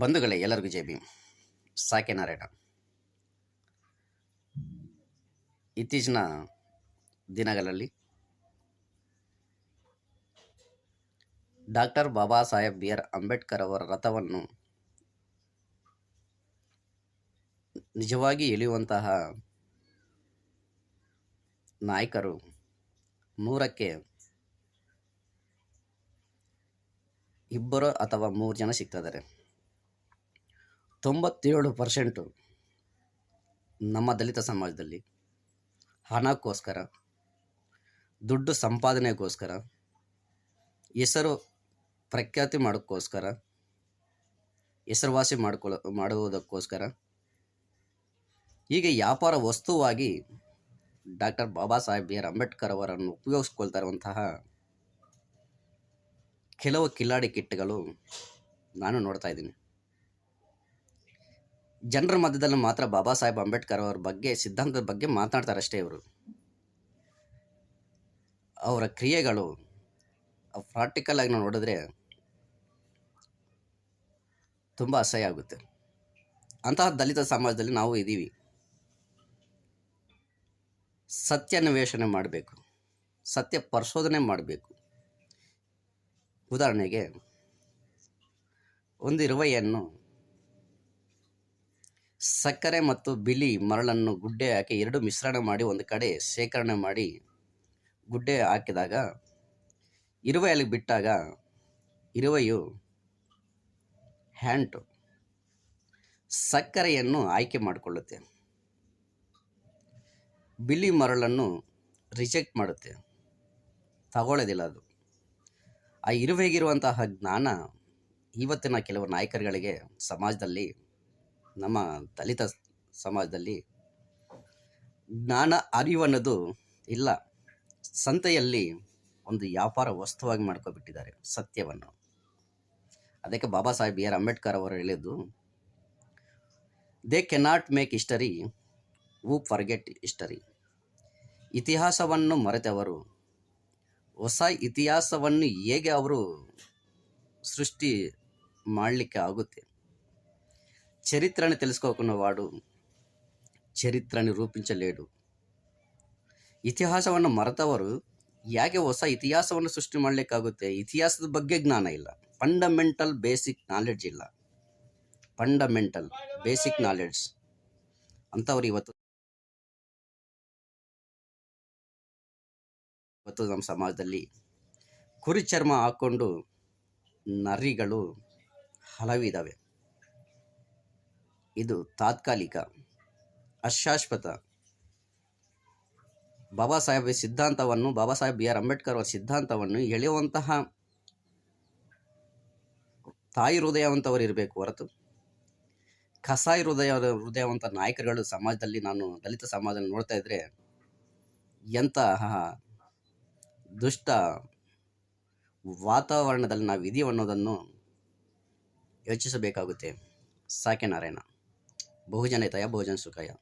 ಬಂಧುಗಳೇ, ಎಲ್ಲರಿಗೂ ಜೈ ಭೀಮ್. ಸಾಕೆ ನಾರಾಯಣ. ಇತ್ತೀಚಿನ ದಿನಗಳಲ್ಲಿ doctor Baba Saheb B R Ambedkar ಅವರ ರಥವನ್ನು ನಿಜವಾಗಿ ಎಳೆಯುವಂತಹ ನಾಯಕರು ನೂರಕ್ಕೆ ಇಬ್ಬರು ಅಥವಾ ಮೂರು ಜನ ಸಿಗ್ತಿದ್ದಾರೆ ತೊಂಬತ್ತೇಳು ಪರ್ಸೆಂಟು ನಮ್ಮ ದಲಿತ ಸಮಾಜದಲ್ಲಿ ಹಣಕ್ಕೋಸ್ಕರ, ದುಡ್ಡು ಸಂಪಾದನೆಗೋಸ್ಕರ, ಹೆಸರು ಪ್ರಖ್ಯಾತಿ ಮಾಡೋಕ್ಕೋಸ್ಕರ, ಹೆಸರುವಾಸಿ ಮಾಡ್ಕೊಳ್ಳೋ ಮಾಡುವುದಕ್ಕೋಸ್ಕರ, ಹೀಗೆ ವ್ಯಾಪಾರ ವಸ್ತುವಾಗಿ ಡಾಕ್ಟರ್ ಬಾಬಾ ಸಾಹೇಬ್ ಬಿ ಅಂಬೇಡ್ಕರ್ ಅವರನ್ನು ಉಪಯೋಗಿಸ್ಕೊಳ್ತಾ ಇರುವಂತಹ ಕೆಲವು ಕಿಲ್ಲಾಡಿ ಕಿಟ್ಗಳು ನಾನು ನೋಡ್ತಾ ಇದ್ದೀನಿ. ಜನರ ಮಧ್ಯದಲ್ಲಿ ಮಾತ್ರ ಬಾಬಾ ಸಾಹೇಬ್ ಅಂಬೇಡ್ಕರ್ ಅವರ ಬಗ್ಗೆ, ಸಿದ್ಧಾಂತದ ಬಗ್ಗೆ ಮಾತನಾಡ್ತಾರಷ್ಟೇ ಇವರು. ಅವರ ಕ್ರಿಯೆಗಳು ಪ್ರಾಕ್ಟಿಕಲ್ ಆಗಿ ನಾವು ನೋಡಿದ್ರೆ ತುಂಬ ಅಸಹ್ಯ ಆಗುತ್ತೆ. ಅಂತಹ ದಲಿತ ಸಮಾಜದಲ್ಲಿ ನಾವು ಇದ್ದೀವಿ ಸತ್ಯ ಅನ್ವೇಷಣೆ ಮಾಡಬೇಕು. ಸತ್ಯ ಪರಿಶೋಧನೆ ಮಾಡಬೇಕು. ಉದಾಹರಣೆಗೆ ಒಂದು ಇರುವೆಯನ್ನು ಸಕ್ಕರೆ ಮತ್ತು ಬಿಳಿ ಮರಳನ್ನು ಗುಡ್ಡೆ ಹಾಕಿ ಎರಡು ಮಿಶ್ರಣ ಮಾಡಿ ಒಂದು ಕಡೆ ಶೇಖರಣೆ ಮಾಡಿ ಗುಡ್ಡೆ ಹಾಕಿದಾಗ ಇರುವೆ ಅಲ್ಲಿ ಬಿಟ್ಟಾಗ ಇರುವೆಯು ಹ್ಯಾಂಟು ಸಕ್ಕರೆಯನ್ನು ಆಯ್ಕೆ ಮಾಡಿಕೊಳ್ಳುತ್ತೆ. ಬಿಳಿ ಮರಳನ್ನು ರಿಜೆಕ್ಟ್ ಮಾಡುತ್ತೆ. ತಗೊಳ್ಳೋದಿಲ್ಲ ಅದು. ಆ ಇರುವೆಗಿರುವಂತಹ ಜ್ಞಾನ ಇವತ್ತಿನ ಕೆಲವು ನಾಯಕರುಗಳಿಗೆ ಸಮಾಜದಲ್ಲಿ ನಮ್ಮ ದಲಿತ ಸಮಾಜದಲ್ಲಿ ಜ್ಞಾನ ಅರಿವನ್ನೋದು ಇಲ್ಲ. ಸಂತೆಯಲ್ಲಿ ಒಂದು ವ್ಯಾಪಾರ ವಸ್ತುವಾಗಿ ಮಾಡ್ಕೊಬಿಟ್ಟಿದ್ದಾರೆ ಸತ್ಯವನ್ನು. ಅದಕ್ಕೆ ಬಾಬಾ ಸಾಹೇಬ್ ಬಿ ಆರ್ ಅಂಬೇಡ್ಕರ್ ಅವರು ಹೇಳಿದ್ದು they cannot make history who forget history ಇತಿಹಾಸವನ್ನು ಮರೆತವರು, ಹೊಸ ಇತಿಹಾಸವನ್ನು ಹೇಗೆ ಅವರು ಸೃಷ್ಟಿ ಮಾಡಲಿಕ್ಕೆ ಆಗುತ್ತೆ? చరిత్రని తెలుసుకోకున్నవాడు చరిత్రని ರೂಪಿಂಚಲೇಡು ಇತಿಹಾಸವನ್ನು ಮರೆತವರು ಯಾಕೆ ಹೊಸ ಇತಿಹಾಸವನ್ನು ಸೃಷ್ಟಿ ಮಾಡಲಿಕ್ಕಾಗುತ್ತೆ ಇತಿಹಾಸದ ಬಗ್ಗೆ ಜ್ಞಾನ ಇಲ್ಲ ಫಂಡಮೆಂಟಲ್ ಬೇಸಿಕ್ ನಾಲೆಡ್ಜ್ ಇಲ್ಲ ಫಂಡಮೆಂಟಲ್ ಬೇಸಿಕ್ ನಾಲೆಡ್ಜ್ ಅಂಥವ್ರು ಇವತ್ತು ಇವತ್ತು ನಮ್ಮ ಸಮಾಜದಲ್ಲಿ ಕುರಿ ಚರ್ಮ ಹಾಕ್ಕೊಂಡು ನರಿಗಳು ಹಲವಿದ್ದಾವೆ ಇದು ತಾತ್ಕಾಲಿಕ, ಅಶಾಶ್ವತ. ಬಾಬಾ ಸಾಹೇಬ್ ಸಿದ್ಧಾಂತವನ್ನು, ಬಾಬಾ ಸಾಹೇಬ್ ಬಿ ಆರ್ ಅಂಬೇಡ್ಕರ್ ಅವರ ಸಿದ್ಧಾಂತವನ್ನು ಎಳೆಯುವಂತಹ ತಾಯಿ ಹೃದಯವಂತವರು ಇರಬೇಕು ಹೊರತು. ಕಸಾಯಿ ಹೃದಯ, ಹೃದಯವಂತ ನಾಯಕರುಗಳು ಸಮಾಜದಲ್ಲಿ ನಾನು ದಲಿತ ಸಮಾಜದಲ್ಲಿ ನೋಡ್ತಾ ಇದ್ದರೆ ಎಂತಹ ದುಷ್ಟ ವಾತಾವರಣದಲ್ಲಿ ನಾವು ಇದೀವಿ ಅನ್ನೋದನ್ನು ಯೋಚಿಸಬೇಕಾಗುತ್ತೆ. ಸಾಕೆ ನಾರಾಯಣ. बहुजनत भोजन सुखाया